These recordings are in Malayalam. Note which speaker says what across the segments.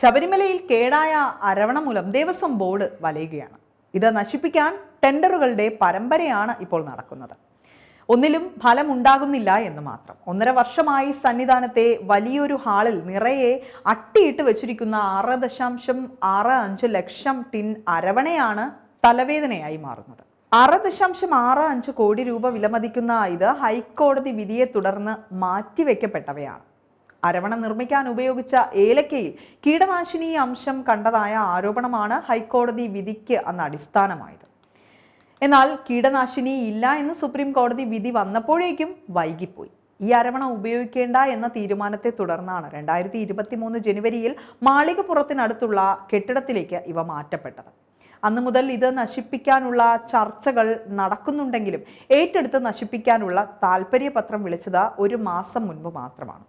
Speaker 1: ശബരിമലയിൽ കേടായ അരവണ മൂലം ദേവസ്വം ബോർഡ് വലയുകയാണ്. ഇത് നശിപ്പിക്കാൻ ടെൻഡറുകളുടെ പരമ്പരയാണ് ഇപ്പോൾ നടക്കുന്നത്. ഒന്നിലും ഫലമുണ്ടാകുന്നില്ല എന്ന് മാത്രം. ഒന്നര വർഷമായി സന്നിധാനത്തെ വലിയൊരു ഹാളിൽ നിറയെ അട്ടിയിട്ട് വെച്ചിരിക്കുന്ന ആറ് ദശാംശം ആറ് അഞ്ച് ലക്ഷം ടിൻ അരവണയാണ് തലവേദനയായി മാറുന്നത്. ആറ് ദശാംശം ആറ് അഞ്ച് കോടി രൂപ വിലമതിക്കുന്ന ഇത് ഹൈക്കോടതി വിധിയെ തുടർന്ന് മാറ്റിവെക്കപ്പെട്ടവയാണ്. അരവണ നിർമ്മിക്കാൻ ഉപയോഗിച്ച ഏലക്കയിൽ കീടനാശിനി അംശം കണ്ടതായ ആരോപണമാണ് ഹൈക്കോടതി വിധിക്ക് അന്ന് അടിസ്ഥാനമായത്. എന്നാൽ കീടനാശിനി ഇല്ല എന്ന് സുപ്രീം കോടതി വിധി വന്നപ്പോഴേക്കും വൈകിപ്പോയി. ഈ അരവണ ഉപയോഗിക്കേണ്ട എന്ന തീരുമാനത്തെ തുടർന്നാണ് രണ്ടായിരത്തി ഇരുപത്തി മൂന്ന് ജനുവരിയിൽ മാളികപ്പുറത്തിനടുത്തുള്ള കെട്ടിടത്തിലേക്ക് ഇവ മാറ്റപ്പെട്ടത്. അന്നു മുതൽ ഇത് നശിപ്പിക്കാനുള്ള ചർച്ചകൾ നടക്കുന്നുണ്ടെങ്കിലും ഏറ്റെടുത്ത് നശിപ്പിക്കാനുള്ള താല്പര്യപത്രം വിളിച്ചത് ഒരു മാസം മുൻപ് മാത്രമാണ്.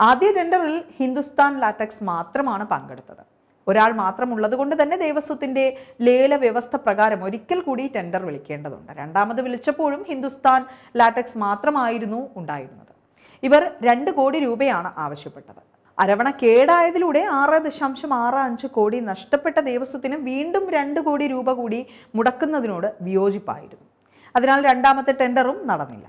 Speaker 1: ആദ്യ ടെൻഡറിൽ ഹിന്ദുസ്ഥാൻ ലാറ്റക്സ് മാത്രമാണ് പങ്കെടുത്തത്. ഒരാൾ മാത്രമുള്ളത് കൊണ്ട് തന്നെ ദേവസ്വത്തിന്റെ ലേല വ്യവസ്ഥ പ്രകാരം ഒരിക്കൽ കൂടി ടെൻഡർ വിളിക്കേണ്ടതുണ്ട്. രണ്ടാമത് വിളിച്ചപ്പോഴും ഹിന്ദുസ്ഥാൻ ലാറ്റക്സ് മാത്രമായിരുന്നു ഉണ്ടായിരുന്നത്. ഇവർ രണ്ട് കോടി രൂപയാണ് ആവശ്യപ്പെട്ടത്. അരവണ കേടായതിലൂടെ ആറ് ദശാംശം ആറ് അഞ്ച് കോടി നഷ്ടപ്പെട്ട ദേവസ്വത്തിന് വീണ്ടും രണ്ട് കോടി രൂപ കൂടി മുടക്കുന്നതിനോട് വിയോജിപ്പായിരുന്നു. അതിനാൽ രണ്ടാമത്തെ ടെൻഡറും നടന്നില്ല.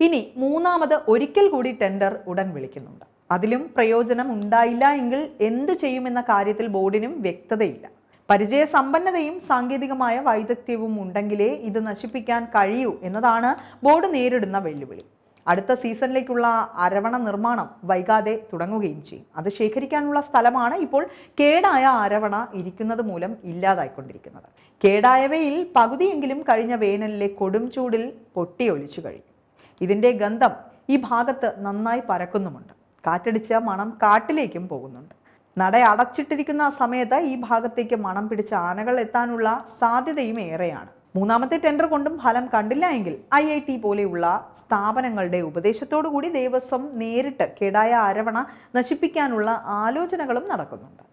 Speaker 1: ഇനി മൂന്നാമത് ഒരിക്കൽ കൂടി ടെൻഡർ ഉടൻ വിളിക്കുന്നുണ്ട്. അതിലും പ്രയോജനം ഉണ്ടായില്ല എങ്കിൽ എന്തു ചെയ്യുമെന്ന കാര്യത്തിൽ ബോർഡിനും വ്യക്തതയില്ല. പരിചയസമ്പന്നതയും സാങ്കേതികമായ വൈദഗ്ധ്യവും ഉണ്ടെങ്കിലേ ഇത് നശിപ്പിക്കാൻ കഴിയൂ എന്നതാണ് ബോർഡ് നേരിടുന്ന വെല്ലുവിളി. അടുത്ത സീസണിലേക്കുള്ള അരവണ നിർമ്മാണം വൈകാതെ തുടങ്ങുകയും ചെയ്യും. അത് ശേഖരിക്കാനുള്ള സ്ഥലമാണ് ഇപ്പോൾ കേടായ അരവണ ഇരിക്കുന്നത് മൂലം ഇല്ലാതായിക്കൊണ്ടിരിക്കുന്നത്. കേടായവയിൽ പകുതിയെങ്കിലും കഴിഞ്ഞ വേനലിലെ കൊടും ചൂടിൽ പൊട്ടിയൊലിച്ചു കഴിഞ്ഞു ഇതിന്റെ ഗന്ധം ഈ ഭാഗത്ത് നന്നായി പരക്കുന്നുമുണ്ട്. കാറ്റടിച്ച മണം കാട്ടിലേക്കും പോകുന്നുണ്ട്. നട അടച്ചിട്ടിരിക്കുന്ന ആ സമയത്ത് ഈ ഭാഗത്തേക്ക് മണം പിടിച്ച ആനകൾ എത്താനുള്ള സാധ്യതയും ഏറെയാണ്. മൂന്നാമത്തെ ടെൻഡർ കൊണ്ടും ഫലം കണ്ടില്ല എങ്കിൽ ഐ ഐ ടി പോലെയുള്ള സ്ഥാപനങ്ങളുടെ ഉപദേശത്തോടു കൂടി ദേവസ്വം നേരിട്ട് കേടായ അരവണ നശിപ്പിക്കാനുള്ള ആലോചനകളും നടക്കുന്നുണ്ട്.